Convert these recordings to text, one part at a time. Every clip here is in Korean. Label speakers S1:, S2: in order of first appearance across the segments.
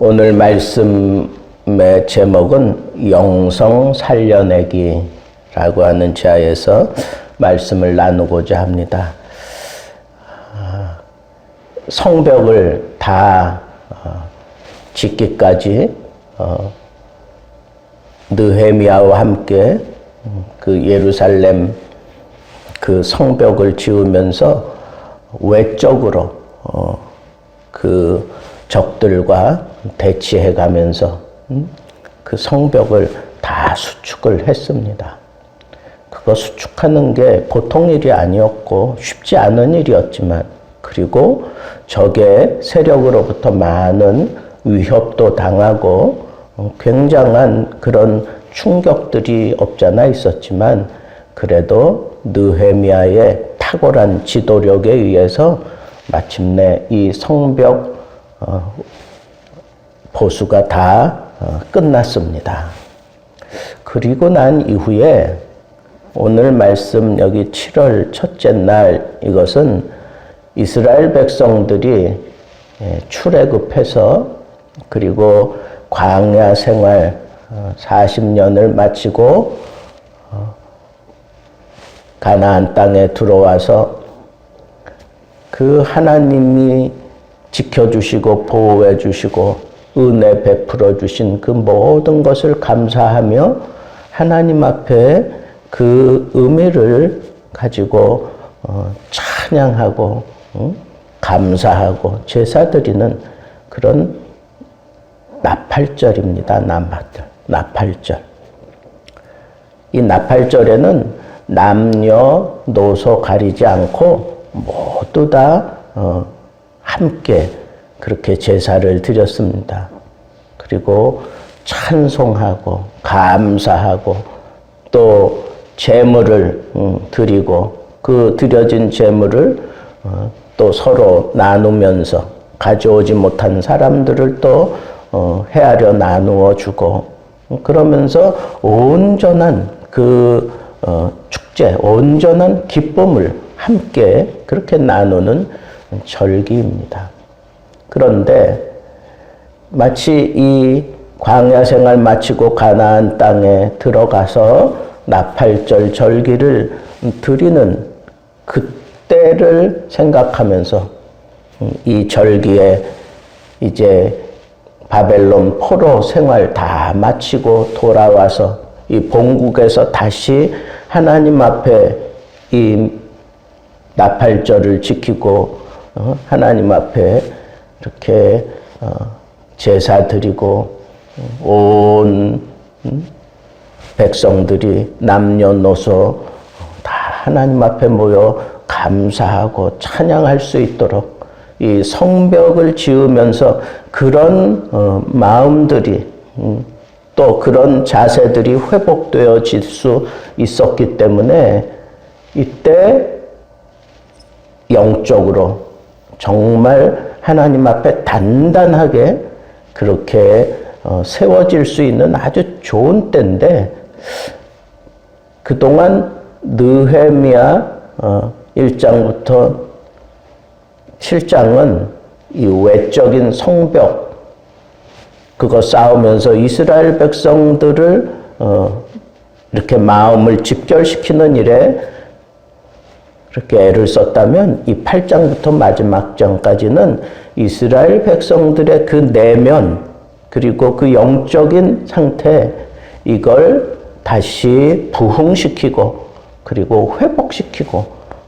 S1: 오늘 말씀의 제목은 영성 살려내기라고 하는 자에서 말씀을 나누고자 합니다. 아, 성벽을 다 어, 짓기까지 어, 느헤미야와 함께 그 예루살렘 그 성벽을 지으면서 외적으로 어, 그 적들과 대치해 가면서 음, 그 성벽을 다 수축을 했습니다. 그거 수축하는 게 보통 일이 아니었고 쉽지 않은 일이었지만 그리고 적의 세력으로부터 많은 위협도 당하고 어, 굉장한 그런 충격들이 없잖아 있었지만 그래도 느헤미야의 탁월한 지도력에 의해서 마침내 이 성벽 어, 보수가 다 어, 끝났습니다. 그리고 난 이후에 오늘 말씀 여기 7월 첫째 날 이것은 이스라엘 백성들이 예, 출애굽해서 그리고 광야 생활 40년을 어, 마치고 가나안 땅에 들어와서 그 하나님이 지켜주시고 보호해 주시고 은혜 베풀어 주신 그 모든 것을 감사하며 하나님 앞에 그 의미를 가지고 어, 찬양하고 감사하고 제사 드리는 그런 나팔절입니다. 나팔절. 나팔절. 이 나팔절에는 남녀 노소 가리지 않고 모두 다 어, 함께 그렇게 제사를 드렸습니다. 그리고 찬송하고 감사하고 또 제물을 음, 드리고 그 드려진 제물을 어, 또 서로 나누면서 가져오지 못한 사람들을 또 어, 헤아려 나누어 주고 그러면서 온전한 그 어, 축제, 온전한 기쁨을 함께 그렇게 나누는 절기입니다. 그런데 마치 이 광야 생활 마치고 가나안 땅에 들어가서 나팔절 절기를 드리는 그때를 생각하면서 이 절기에 이제 바벨론 포로 생활 다 마치고 돌아와서 이 본국에서 다시 하나님 앞에 이 나팔절을 지키고 어, 하나님 앞에 이렇게 어, 제사 드리고 온 음, 백성들이 남녀노소 다 하나님 앞에 모여 감사하고 찬양할 수 있도록 이 성벽을 지으면서 그런 어, 마음들이 음, 또 그런 자세들이 회복되어질 수 있었기 때문에 이때 영적으로 정말 하나님 앞에 단단하게 그렇게 어, 세워질 수 있는 아주 좋은 때인데 그동안 느헤미야 1장부터 어, 7장은 이 외적인 성벽 그거 싸우면서 이스라엘 백성들을 어, 이렇게 마음을 집결시키는 일에 그렇게 애를 썼다면 이 8장부터 마지막 장까지는 이스라엘 백성들의 그 내면 그리고 그 영적인 상태 이걸 다시 부흥시키고 그리고 회복시키고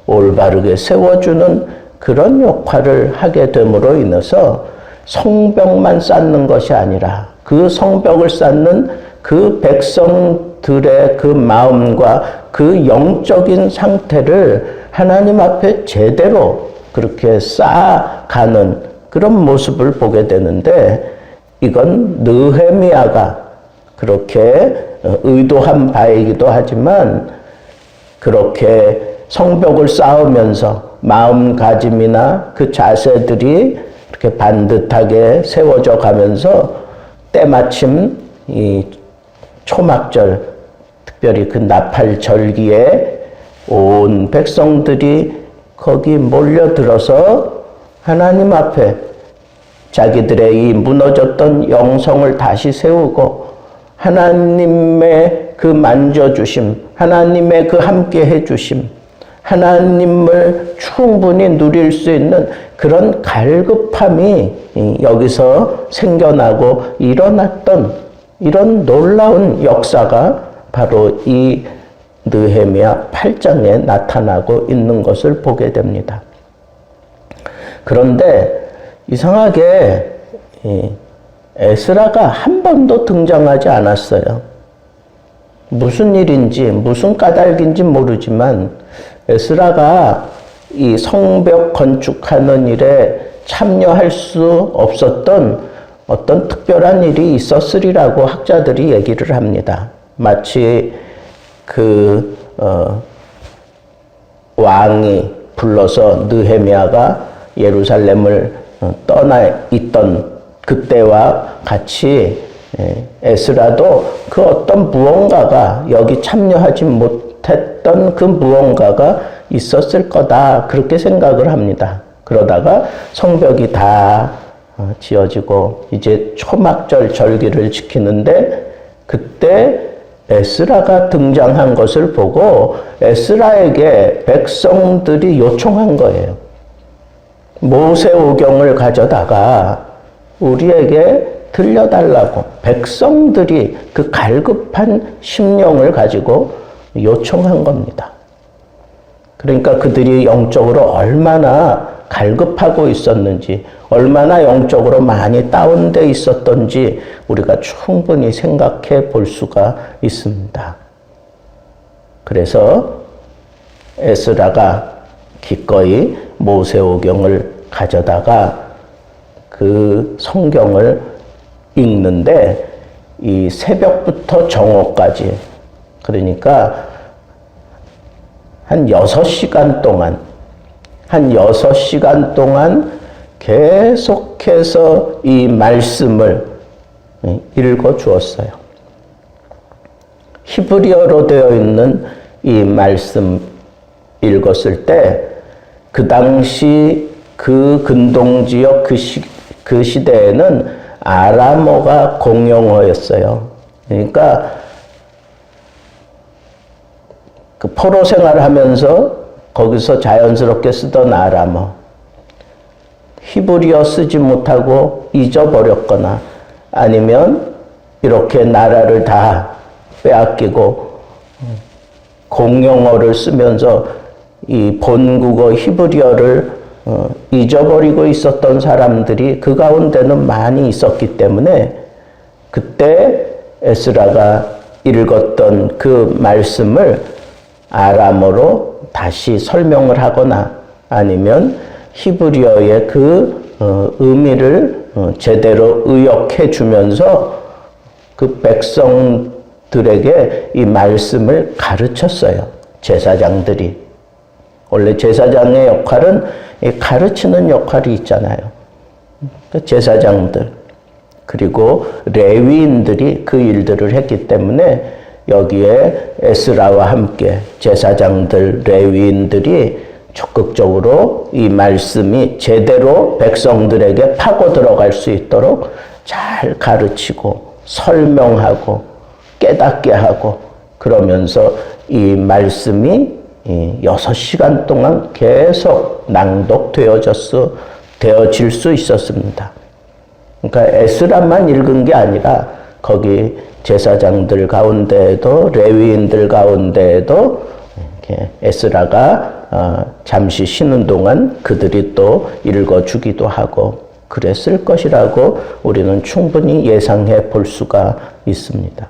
S1: 올바르게 세워주는 그런 역할을 하게 됨으로 인해서 성벽만 쌓는 것이 아니라 그 성벽을 쌓는 그 백성들의 그 마음과 그 영적인 상태를 하나님 앞에 제대로 그렇게 쌓아가는 그런 모습을 보게 되는데 이건 느헤미야가 그렇게 어, 의도한 바이기도 하지만 그렇게 성벽을 쌓으면서 마음가짐이나 그 자세들이 이렇게 반듯하게 세워져 가면서 때마침 이 초막절 특별히 그 나팔 절기에 온 백성들이 거기 몰려들어서 하나님 앞에 자기들의 이 무너졌던 영성을 다시 세우고 하나님의 그 만져주심, 하나님의 그 함께 해주심, 하나님을 충분히 누릴 수 있는 그런 갈급함이 여기서 생겨나고 일어났던 이런 놀라운 역사가 바로 이 느헤미야 8장에 나타나고 있는 것을 보게 됩니다. 그런데 이상하게 에스라가 한 번도 등장하지 않았어요. 무슨 일인지 무슨 까닭인지 모르지만 에스라가 이 성벽 건축하는 일에 참여할 수 없었던 어떤 특별한 일이 있었으리라고 학자들이 얘기를 합니다. 마치 그 어, 왕이 불러서 느헤미야가 예루살렘을 어, 떠나 있던 그때와 같이 예, 에스라도 그 어떤 무언가가 여기 참여하지 못했던 그 무언가가 있었을 거다 그렇게 생각을 합니다. 그러다가 성벽이 다 어, 지어지고 이제 초막절 절기를 지키는데 그때 에스라가 등장한 것을 보고 에스라에게 백성들이 요청한 거예요. 모세오경을 가져다가 우리에게 들려달라고 백성들이 그 갈급한 심령을 가지고 요청한 겁니다. 그러니까 그들이 영적으로 얼마나 갈급하고 있었는지, 얼마나 영적으로 많이 다운돼 있었던지 우리가 충분히 생각해 볼 수가 있습니다. 그래서 에스라가 기꺼이 모세오경을 가져다가 그 성경을 읽는데 이 새벽부터 정오까지 그러니까 한 6시간 동안 한 6시간 동안 계속해서 이 말씀을 읽어 주었어요. 히브리어로 되어 있는 이 말씀 읽었을 때 그 당시 그 근동 지역 그, 시, 그 시대에는 아람어가 공용어였어요. 그러니까 그 포로 생활을 하면서 거기서 자연스럽게 쓰던 아람어. 히브리어 쓰지 못하고 잊어버렸거나 아니면 이렇게 나라를 다 빼앗기고 공용어를 쓰면서 이 본국어 히브리어를 어, 잊어버리고 있었던 사람들이 그 가운데는 많이 있었기 때문에 그때 에스라가 읽었던 그 말씀을 아람어로 다시 설명을 하거나 아니면 히브리어의 그 어, 의미를 어, 제대로 의역해 주면서 그 백성들에게 이 말씀을 가르쳤어요. 제사장들이. 원래 제사장의 역할은 가르치는 역할이 있잖아요. 그 제사장들 그리고 레위인들이 그 일들을 했기 때문에 여기에 에스라와 함께 제사장들 레위인들이 적극적으로 이 말씀이 제대로 백성들에게 파고 들어갈 수 있도록 잘 가르치고 설명하고 깨닫게 하고 그러면서 이 말씀이 여섯 시간 동안 계속 낭독되어졌어 되어질 수 있었습니다. 그러니까 에스라만 읽은 게 아니라 거기 제사장들 가운데에도 레위인들 가운데에도 에스라가 어, 잠시 쉬는 동안 그들이 또 읽어주기도 하고 그랬을 것이라고 우리는 충분히 예상해 볼 수가 있습니다.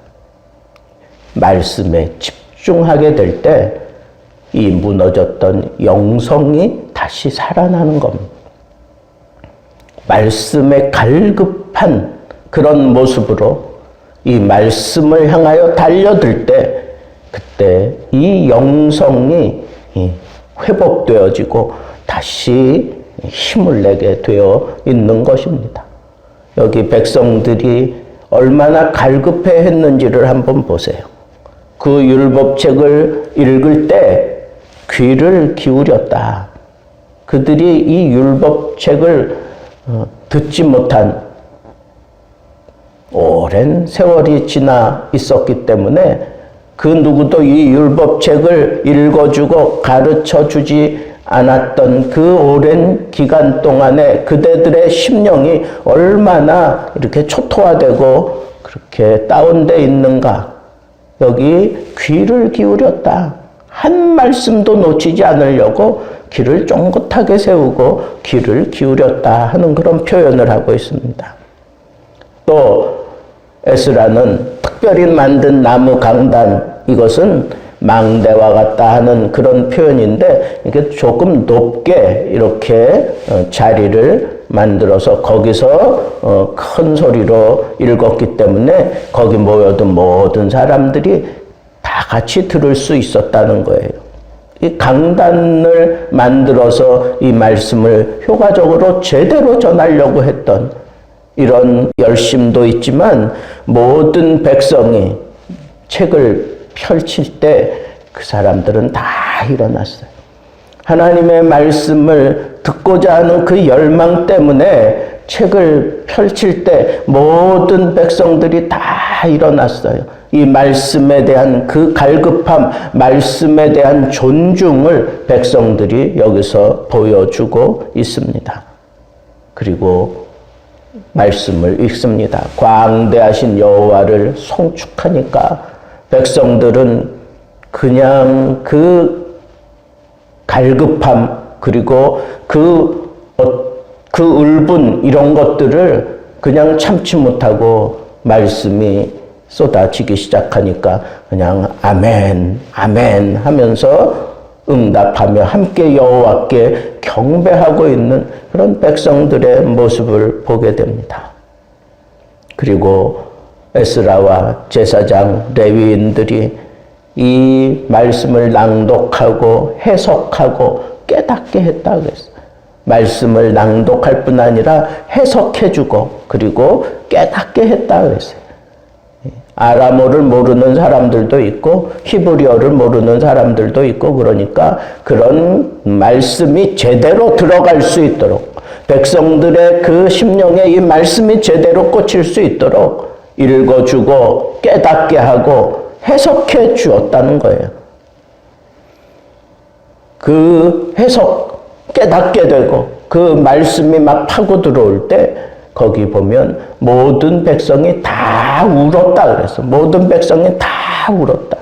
S1: 말씀에 집중하게 될 때 이 무너졌던 영성이 다시 살아나는 겁니다. 말씀에 갈급한 그런 모습으로 이 말씀을 향하여 달려들 때 그때 이 영성이 회복되어지고 다시 힘을 내게 되어 있는 것입니다. 여기 백성들이 얼마나 갈급해 했는지를 한번 보세요. 그 율법책을 읽을 때 귀를 기울였다. 그들이 이 율법책을 어, 듣지 못한 오랜 세월이 지나 있었기 때문에 그 누구도 이 율법책을 읽어주고 가르쳐 주지 않았던 그 오랜 기간 동안에 그대들의 심령이 얼마나 이렇게 초토화되고 그렇게 다운돼 있는가. 여기 귀를 기울였다. 한 말씀도 놓치지 않으려고 귀를 쫑긋하게 세우고 귀를 기울였다 하는 그런 표현을 하고 있습니다. 또 에스라는 특별히 만든 나무 강단 이것은 망대와 같다 하는 그런 표현인데 이게 조금 높게 이렇게 어, 자리를 만들어서 거기서 어, 큰 소리로 읽었기 때문에 거기 모여든 모든 사람들이 다 같이 들을 수 있었다는 거예요. 이 강단을 만들어서 이 말씀을 효과적으로 제대로 전하려고 했던 이런 열심도 있지만 모든 백성이 책을 펼칠 때 그 사람들은 다 일어났어요. 하나님의 말씀을 듣고자 하는 그 열망 때문에 책을 펼칠 때 모든 백성들이 다 일어났어요. 이 말씀에 대한 그 갈급함, 말씀에 대한 존중을 백성들이 여기서 보여주고 있습니다. 그리고 말씀을 읽습니다. 광대하신 여호와를 송축하니까 백성들은 그냥 그 갈급함 그리고 그, 어, 그 울분 이런 것들을 그냥 참지 못하고 말씀이 쏟아지기 시작하니까 그냥 아멘, 아멘 하면서 응답하며 함께 여호와께 경배하고 있는 그런 백성들의 모습을 보게 됩니다. 그리고 에스라와 제사장 레위인들이 이 말씀을 낭독하고 해석하고 깨닫게 했다 그랬어요. 말씀을 낭독할 뿐 아니라 해석해주고 그리고 깨닫게 했다 그랬어요. 아람어를 모르는 사람들도 있고 히브리어를 모르는 사람들도 있고 그러니까 그런 말씀이 제대로 들어갈 수 있도록 백성들의 그 심령에 이 말씀이 제대로 꽂힐 수 있도록 읽어주고 깨닫게 하고 해석해 주었다는 거예요. 그 해석 깨닫게 되고 그 말씀이 막 파고 들어올 때 거기 보면 모든 백성이 다 울었다 그랬어. 모든 백성이 다 울었다.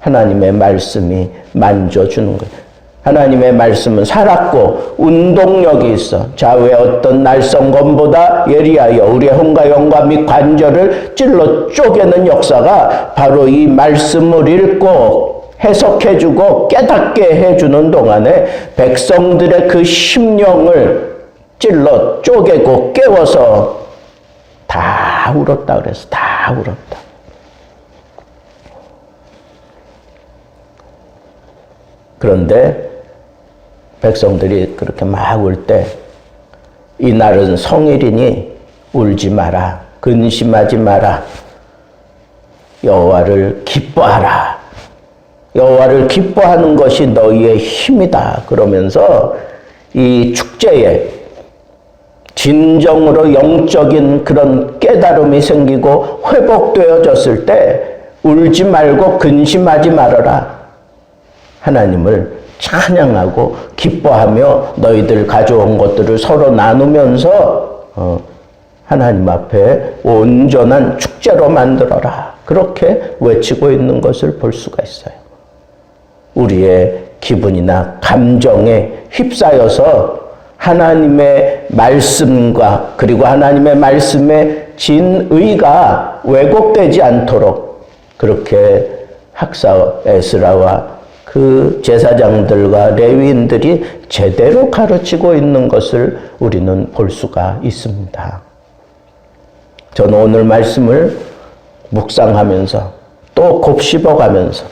S1: 하나님의 말씀이 만져주는 거예요. 하나님의 말씀은 살았고 운동력이 있어. 좌우의 어떤 날성검보다 예리하여 우리의 혼과 영과 및 관절을 찔러 쪼개는 역사가 바로 이 말씀을 읽고 해석해주고 깨닫게 해주는 동안에 백성들의 그 심령을 찔러 쪼개고 깨워서 다 울었다 그래서 다 울었다. 그런데 백성들이 그렇게 막 울 때 이날은 성일이니 울지 마라 근심하지 마라. 여호와를 기뻐하라. 여호와를 기뻐하는 것이 너희의 힘이다. 그러면서 이 축제에 진정으로 영적인 그런 깨달음이 생기고 회복되어졌을 때 울지 말고 근심하지 말아라. 하나님을 찬양하고 기뻐하며 너희들 가져온 것들을 서로 나누면서 어, 하나님 앞에 온전한 축제로 만들어라. 그렇게 외치고 있는 것을 볼 수가 있어요. 우리의 기분이나 감정에 휩싸여서 하나님의 말씀과 그리고 하나님의 말씀의 진의가 왜곡되지 않도록 그렇게 학사 에스라와 그 제사장들과 레위인들이 제대로 가르치고 있는 것을 우리는 볼 수가 있습니다. 저는 오늘 말씀을 묵상하면서 또 곱씹어 가면서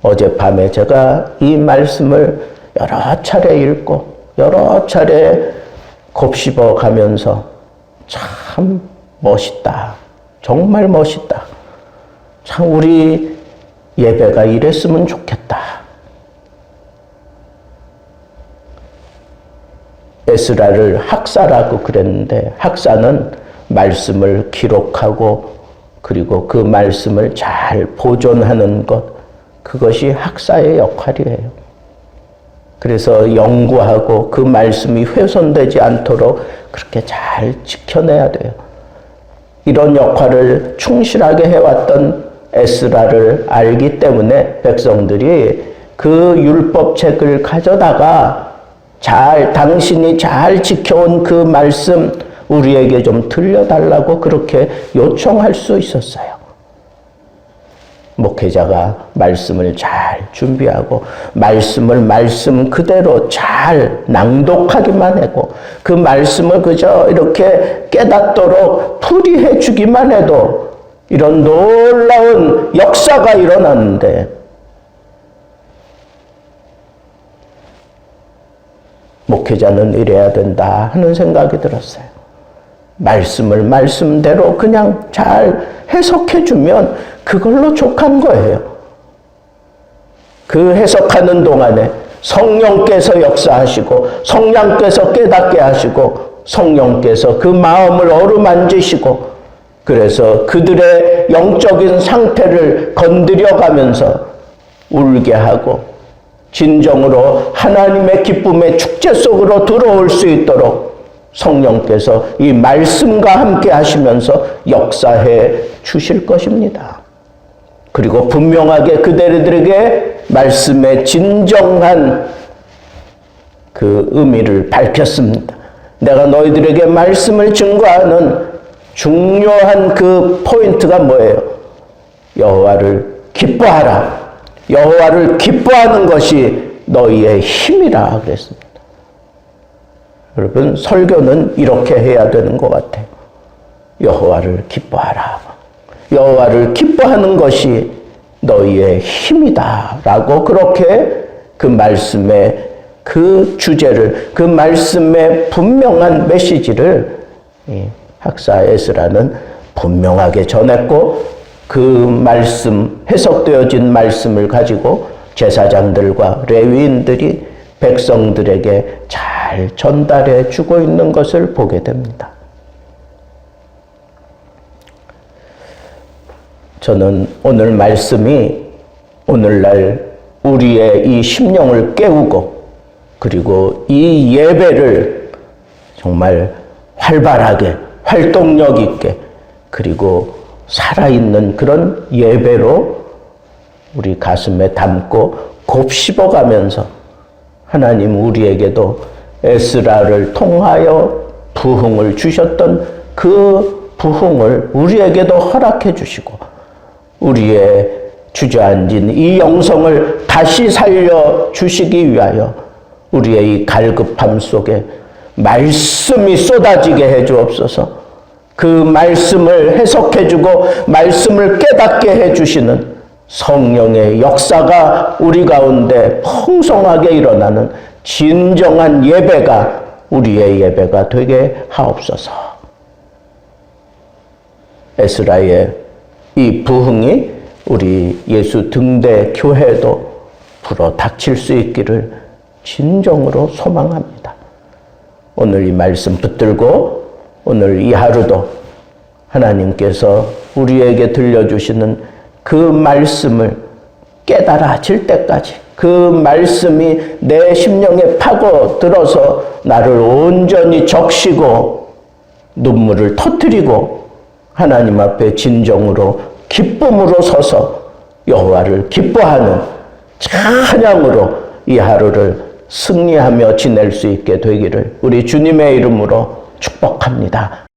S1: 어젯밤에 제가 이 말씀을 여러 차례 읽고 여러 차례 곱씹어 가면서 참 멋있다. 정말 멋있다. 참 우리 예배가 이랬으면 좋겠다. 에스라를 학사라고 그랬는데 학사는 말씀을 기록하고 그리고 그 말씀을 잘 보존하는 것 그것이 학사의 역할이에요. 그래서 연구하고 그 말씀이 훼손되지 않도록 그렇게 잘 지켜내야 돼요. 이런 역할을 충실하게 해왔던 에스라를 알기 때문에 백성들이 그 율법책을 가져다가 잘 당신이 잘 지켜온 그 말씀 우리에게 좀 들려달라고 그렇게 요청할 수 있었어요. 목회자가 말씀을 잘 준비하고 말씀을 말씀 그대로 잘 낭독하기만 하고 그 말씀을 그저 이렇게 깨닫도록 풀이해 주기만 해도 이런 놀라운 역사가 일어났는데 목회자는 이래야 된다 하는 생각이 들었어요. 말씀을 말씀대로 그냥 잘 해석해 주면 그걸로 족한 거예요. 그 해석하는 동안에 성령께서 역사하시고 성령께서 깨닫게 하시고 성령께서 그 마음을 어루만지시고 그래서 그들의 영적인 상태를 건드려 가면서 울게 하고 진정으로 하나님의 기쁨의 축제 속으로 들어올 수 있도록 성령께서 이 말씀과 함께 하시면서 역사해 주실 것입니다. 그리고 분명하게 그들에게 말씀의 진정한 그 의미를 밝혔습니다. 내가 너희들에게 말씀을 증거하는 중요한 그 포인트가 뭐예요? 여호와를 기뻐하라. 여호와를 기뻐하는 것이 너희의 힘이라 그랬습니다. 여러분 설교는 이렇게 해야 되는 것 같아요. 여호와를 기뻐하라. 여호와를 기뻐하는 것이 너희의 힘이다라고 그렇게 그 말씀의 그 주제를 그 말씀의 분명한 메시지를 학사 에스라는 분명하게 전했고 그 말씀 해석되어진 말씀을 가지고 제사장들과 레위인들이 백성들에게 잘 전달해 주고 있는 것을 보게 됩니다. 저는 오늘 말씀이 오늘날 우리의 이 심령을 깨우고 그리고 이 예배를 정말 활발하게 활동력 있게 그리고 살아있는 그런 예배로 우리 가슴에 담고 곱씹어 가면서 하나님 우리에게도 에스라를 통하여 부흥을 주셨던 그 부흥을 우리에게도 허락해 주시고 우리의 주저앉은 이 영성을 다시 살려 주시기 위하여 우리의 이 갈급함 속에 말씀이 쏟아지게 해 주옵소서. 그 말씀을 해석해 주고 말씀을 깨닫게 해 주시는 성령의 역사가 우리 가운데 풍성하게 일어나는 진정한 예배가 우리의 예배가 되게 하옵소서. 에스라의 이 부흥이 우리 예수 등대 교회도 불어 닥칠 수 있기를 진정으로 소망합니다. 오늘 이 말씀 붙들고 오늘 이 하루도 하나님께서 우리에게 들려주시는 그 말씀을 깨달아질 때까지 그 말씀이 내 심령에 파고 들어서 나를 온전히 적시고 눈물을 터뜨리고 하나님 앞에 진정으로 기쁨으로 서서 여호와를 기뻐하는 찬양으로 이 하루를 승리하며 지낼 수 있게 되기를 우리 주님의 이름으로 축복합니다.